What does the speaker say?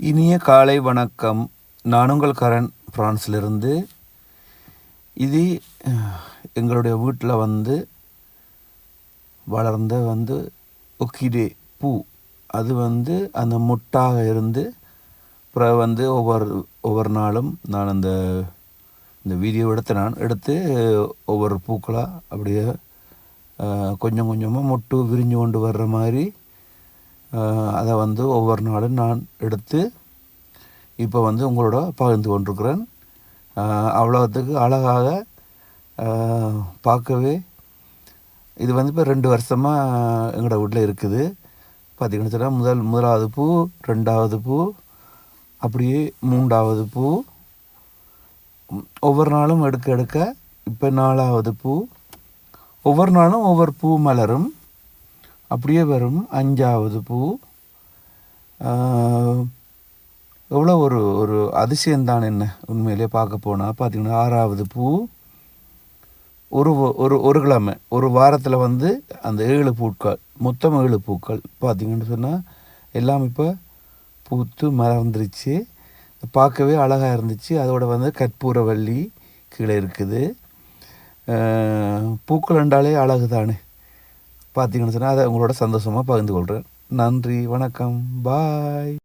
இனிய காலை வணக்கம். நான் உங்கள் கரண் பிரான்ஸ்லேருந்து இது எங்களுடைய வீட்டில் வந்து வளர்ந்த வந்து ஒக்கிடே பூ. அது வந்து அந்த முட்டாக இருந்து அப்புறம் வந்து ஒவ்வொரு ஒவ்வொரு நாளும் நான் அந்த இந்த வீடியோ எடுத்து நான் எடுத்து ஒவ்வொரு பூக்களாக அப்படியே கொஞ்சம் கொஞ்சமாக முட்டு விரிஞ்சு கொண்டு வர்ற மாதிரி அதை வந்து ஒவ்வொரு நாளும் நான் எடுத்து இப்போ வந்து உங்களோட பகிர்ந்து கொண்டிருக்கிறேன். அவ்வளோத்துக்கு அழகாக பார்க்கவே இது வந்து இப்போ ரெண்டு வருஷமாக எங்களோட வீட்டில் இருக்குது. பார்த்திங்கன்னு சொன்னால் முதல் முதலாவது பூ ரெண்டாவது பூ அப்படியே மூன்றாவது பூ ஒவ்வொரு நாளும் எடுக்க எடுக்க இப்போ நாலாவது பூ ஒவ்வொரு நாளும் ஒவ்வொரு பூ மலரும். அப்படியே வரும். அஞ்சாவது பூ. எவ்வளோ ஒரு ஒரு அதிசயம்தான் என்ன உண்மையிலேயே பார்க்க போனால் பார்த்தீங்கன்னா ஆறாவது பூ. ஒரு ஒரு ஒரு கிழமை ஒரு வாரத்தில் வந்து அந்த ஏழு பூக்கள் மொத்தம் ஏழு பூக்கள். பார்த்தீங்கன்னு சொன்னால் எல்லாம் இப்போ பூத்து மறந்துருச்சு பார்க்கவே அழகாக இருந்துச்சு. அதோட வந்து கற்பூரவள்ளி கீழே இருக்குது. பூக்கள் என்றாலே அழகு தானே பார்த்தீங்கன்னு சொன்னால் அதை உங்களோட சந்தோஷமாக பகிர்ந்து கொள்கிறேன். நன்றி வணக்கம் பாய்.